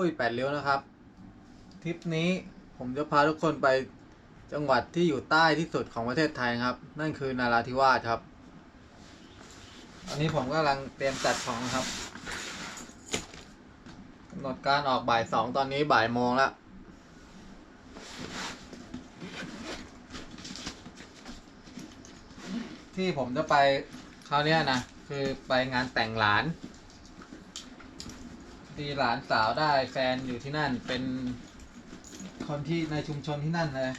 ปุ้ยแปดเลี้ยวนะครับ ทริปนี้ผมจะพาทุกคนไปจังหวัดที่อยู่ใต้ที่สุดของประเทศไทยครับ นั่นคือนาราธิวาสครับ อันนี้ผมกำลังเตรียมจัดของนะครับกำหนดการออกบ่ายสองตอนนี้บ่ายโมงแล้วที่ผมจะไปคราวเนี้ยนะ คือไปงานแต่งหลาน ที่หลานสาวได้แฟนอยู่ที่นั่น เป็นคนที่ในชุมชนที่นั่นเลย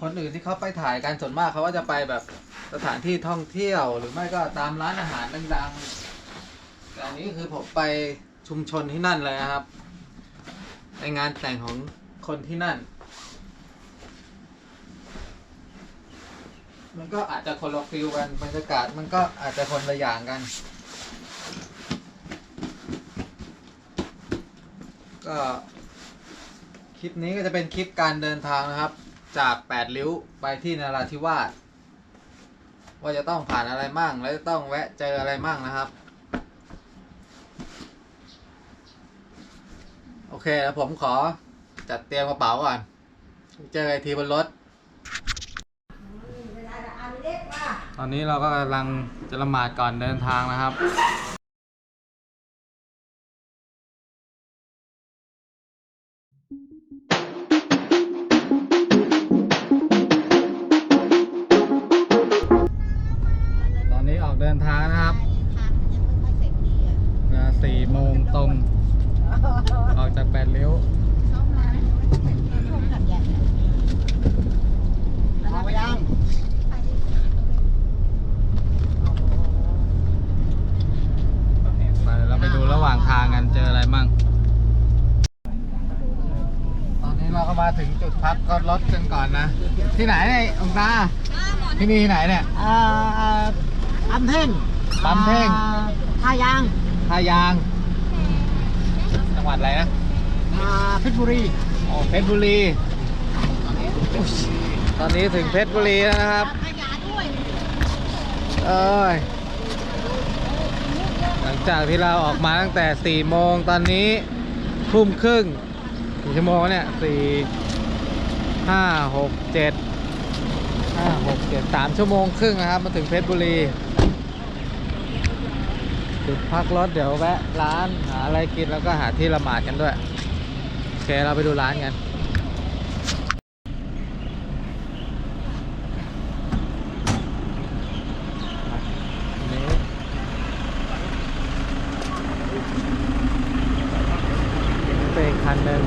คนอื่นที่เขาไปถ่ายกันส่วนมากเขาก็จะไปแบบสถานที่ท่องเที่ยวหรือไม่ก็ตามร้านอาหารดังๆ แต่อันนี้คือผมไปชุมชนที่นั่นเลยนะครับในงานแต่งของคนที่นั่น มันก็อาจจะคนละฟิลกันบรรยากาศมันก็อาจจะคนละอย่างกัน ก็คลิปนี้ก็จะเป็นคลิปการเดินทางนะครับ จากแปดริ้วไปที่นราธิวาสว่าจะต้องผ่านอะไรมั่งแล้วจะต้องแวะเจออะไรมั่งนะครับ โอเคแล้วผมขอจัดเตรียมกระเป๋าก่อนเจอไอทีบนรถ ตอนนี้เราก็กำลังจะละหมาดก่อนเดินทางนะครับ ตอนนี้ออกเดินทางนะครับเวลาสี่โมงตรง ออกจากแปดเลี้ยว เอาไปยัง ไปเราไปดูระหว่างทางกันเจออะไรมั่ง ตอนนี้เราก็มาถึงจุดพัก ก็รถกันก่อนนะ ที่ไหนเนี่ยองตา ที่นี่ที่ไหนเนี่ยเอ่อปั๊มเท่งปั๊มเท่งอ่าท่ายางท่ายาง จังหวัดอะไรนะอ่าเพชรบุรี อ๋อเพชรบุรี ตอนนี้ถึงเพชรบุรีแล้วนะครับ เอ้ย หลังจากที่เราออกมาตั้งแต่4โมงตอนนี้ทุ่มครึ่งกี่ชั่วโมงวะเนี่ยสี่ ห้าหกเจ็ดห้าหกเจ็ดสามชั่วโมงครึ่งนะครับ มาถึงเพชรบุรีจุดพักรถเดี๋ยวแวะร้านหาอะไรกินแล้วก็หาที่ละหมาดกันด้วยโอเคเราไปดูร้านกันนี้เป็นคันหนึ่ง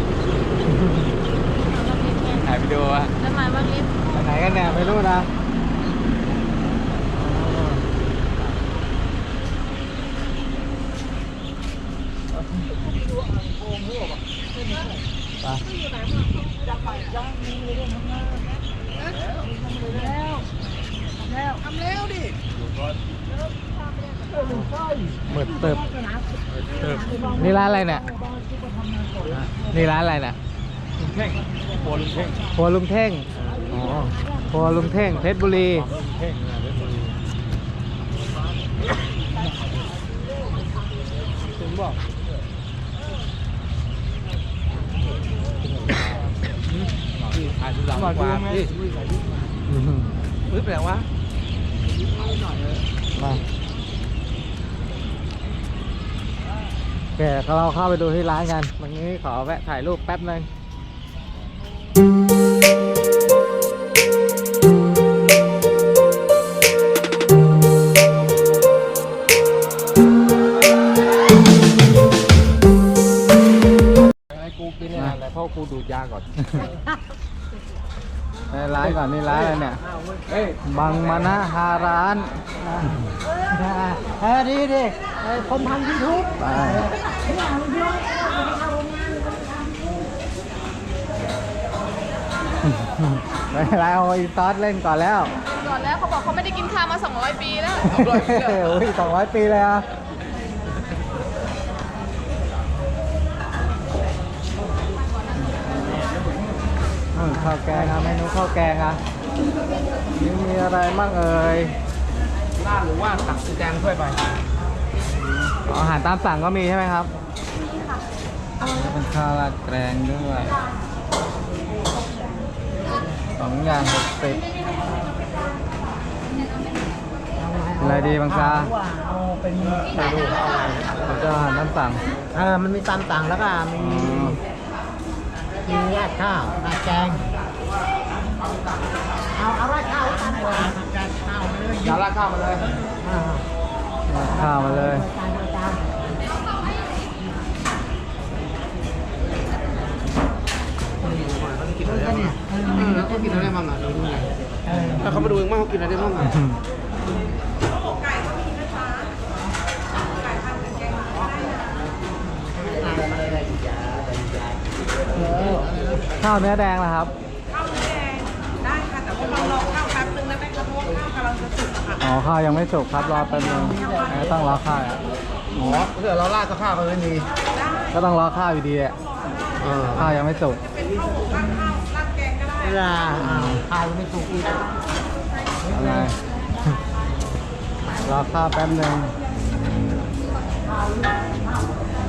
วิดีโออะทำไมวันนี้ไปไหนกันเนี่ยไม่รู้นะไปหมืดตึบตึบนี่ร้านอะไรเนี่ยนี่ร้านอะไรเนี่ย เท่งโคลุงเท่งครัวลุงเท่ง อ๋อครัวลุงเท่งเพชรบุรีเท่งนะเพชรบุรีถึงบอกถ่ายดูหลังกว่าพี่เฮ้ยแปลกวะมาโอเคเราเข้าไปดูที่ร้านกันวันนี้ขอแวะถ่ายรูปแป๊บหนึง ดูดยาก่อนไปร้านก่อนนี่ร้านอะไรเนี่ยเฮ้ยบังมานะฮาร้านเออดีดีเออคนทำยูทูบไปไปร้านเอาอีซอสเล่นก่อนแล้วก่อนแล้วเขาบอกเขาไม่ได้กินข้าวมา 200 ปีแล้ว โอ้ยสองร้อยปีเลยอะ อืมข้าวแกงอะเมนูข้าวแกงอะนี่มีอะไรบ้างเอ่ยล่าดหรือว่าตักสีแดงถ้วยไปออ๋ออาหารตามสั่งก็มีใช่ไหมครับนี่ค่ะแล้วเป็นข้าวราดแกงด้วยสองอย่างหกสิบอะไรดีบางซาว่าเอาเป็นไม่รู้เอาอะไรแล้วก็อาหารตามสั่งเออมันมีตามต่างแล้วก็มี มีราดข้าวราดแกงเอาเอาราดข้าวแล้วกันดีกว่าราดข้าวมาเลยยาราดข้าวมาเลยอ่าราดข้าวมาเลยจานจานกินอะไรบ้างอะแล้วเขากินอะไรบ้างอะเออถ้าเขามาดูเองบ้างเขากินอะไรบ้างอะ ข้าวเนื้อแดงนะครับ ข้าวหมูแดงได้ค่ะแต่ว่าเรารอข้าวแป๊บนึงได้ไหมคะเพราะว่าข้าวกำลังจะสุกอะค่ะอ๋อข้าวยังไม่สุกครับรอแป๊บนึงงั้นต้องรอข้าวอะอ๋อถ้าเกิดเราราดสภาพมันไม่มีก็ต้องรอข้าวอยู่ดีอะเออข้าวยังไม่สุกเป็นข้าวหมูราดข้าวราดแกงก็ได้เวลาอ่าข้าวยังไม่สุกอีกอะไรรอข้าวแป๊บนึง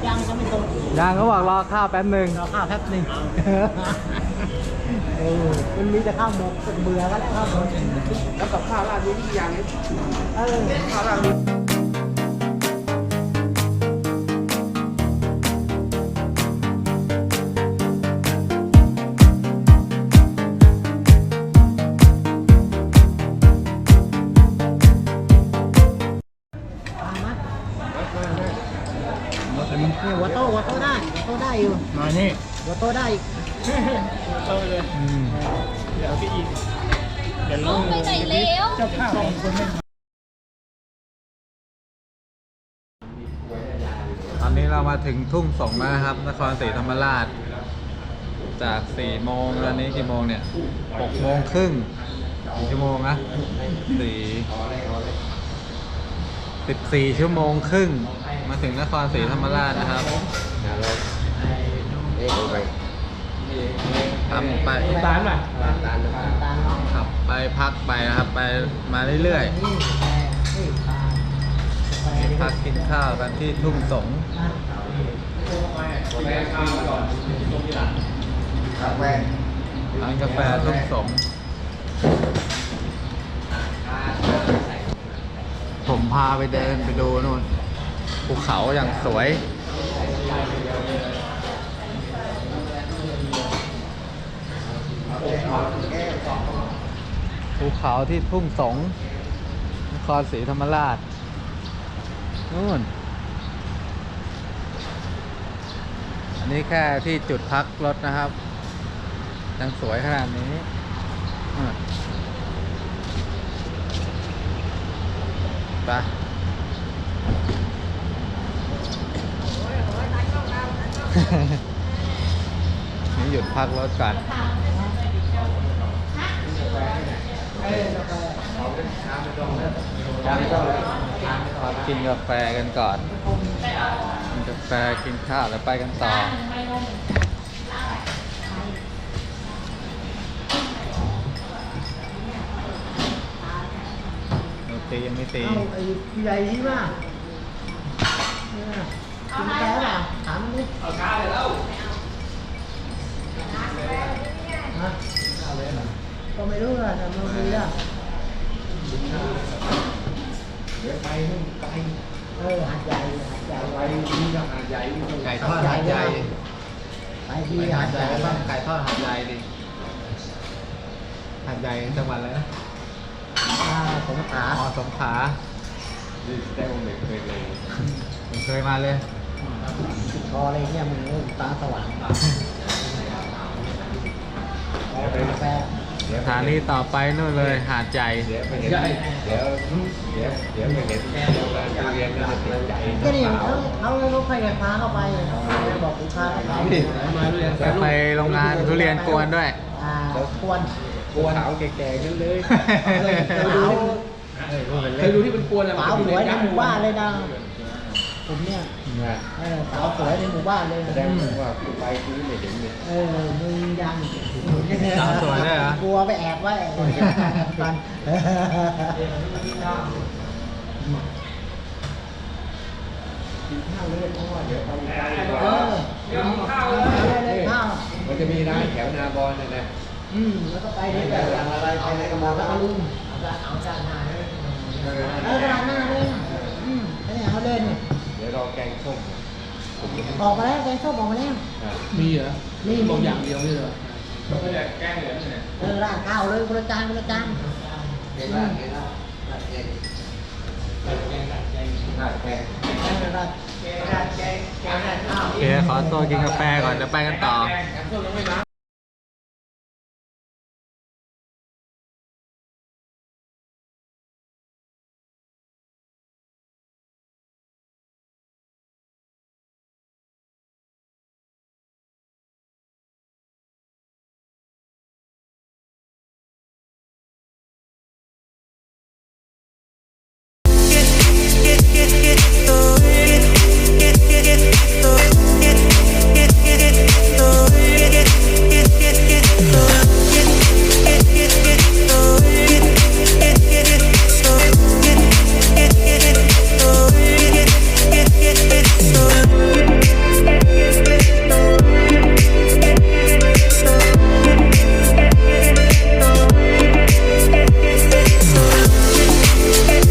ยังจะไม่สุก ยังก็บอกรอข้าวแป๊บนึงรอข้าวแป๊บหนึงเออมันมีแต่ข้าวหมกเบื่อแล้วข้าวหมกแล้วกับข้าวราดนี้อีกอย่างนึงเออข้าวราดนี้มา มานี่วัวโต้วัวโต้ได้วัวโต้ได้อยู่มานี่วัวโต้ได้อีกอืมลงไปไหนแล้วเจ้าข้าวของคนไม่ตอนนี้เรามาถึงทุ่งสงแล้วนะครับ นครศรีธรรมราช จาก4โมงตอนนี้กี่โมงเนี่ย6โมงครึ่งกี่ชั่วโมงนะสี่สิบสี่ชั่วโมงครึ่ง มาถึงนครศรีธรรมราชนะครับขับไปตา ลป่ะตาลตาลน้องขับไปพักไปนะครับไปมาเรื่อยนี่แพรนี่ปลาแพรๆพักกินข้าวกันที่ทุ่งสงอะร้านกาแฟทุ่งสงผมพาไปเดินไปดูนู่นภูเขาอย่างสวย ภู เขาที่ทุ่งสงนครศรีธรรมราชนู่น อันนี้แค่ที่จุดพักรถนะครับยังสวยขนาดนี้ไปนี่หยุดพักรถก่อน กินกาแฟกันก่อน กินกาแฟกินข้าวแล้วไปกันต่อไม่ตียังไม่ตีเอาไอ้ใหญ่ที่ว่าเนี่ยกินแก้วเปล่าถามดิเอาชาเลยแล้วก็ไม่รู้อะแต่มันมีอะ เดี๋ยวไปนู่นไปเออหัดใหญ่หัดใหญ่ไว้ไก่ทอดหาดใหญ่ไปดีไปหัหาดดใหใหญ่ญ่บ้าบ้างงไก่ทอดหาดใหญ่ดิหาดใหญ่จังหวัดอะไรนะอ่าสงขลาอ๋อสงขลาผมเคยมาเลยคออะไรเนี่ยมึงตาสว่างกาแฟ สถานีต่อไปนู่นเลยหาดใหญ่ก็นี่เขาเขารถไฟไฟฟ้าเข้าไปบอกลูกค้าเขาไปจะไปโรงงานทุเรียนกวนด้วยอ่าควรกวนขาวแก่ๆนั่นเลยสาวเคยดูที่เป็นกวนอะไรสาวสวยในหมู่บ้านเลยนะ ผมเนี่ยเออสาวสวยในหมู่บ้านเลยแสดงว่าไปที่ไม่เห็นเลยเออมึงยังสาวสวยด้วยเหรอ กลัวไปแอบไว้กันกินข้าวเลยเพราะว่าเดี๋ยวไปเออเอาข้าวเลยเลยข้าวมันจะมีร้านแถวนาบอลเนี่ยนะอืมแล้วก็ไปนี่แบบอะไรไปในกระบอกแล้วเอาลุงเอาด้านเอาด้านหน้าเลยเออด้านหน้าเลยอืมแล้วเนี่ยเขาเล่นเนี่ยเดี๋ยว รอแกงส้มผมจะออกมาแล้วแกงส้มออกมาแล้ว อะมีเหรอนี่บอกอย่างเดียวไม่เหรอก็จะแกงเหลืองเนี่ยเออราดข้าวเลยคนละจานคนละจานเห็นไหมเห็นไหมราดแกงราดแกงราดแกงราดแกงเออราดแกงราดแกงแกงราดข้าว โอเค ขอตัวกินกาแฟก่อนเดี๋ยวไปกันต่อ แกงส้มยังไม่มา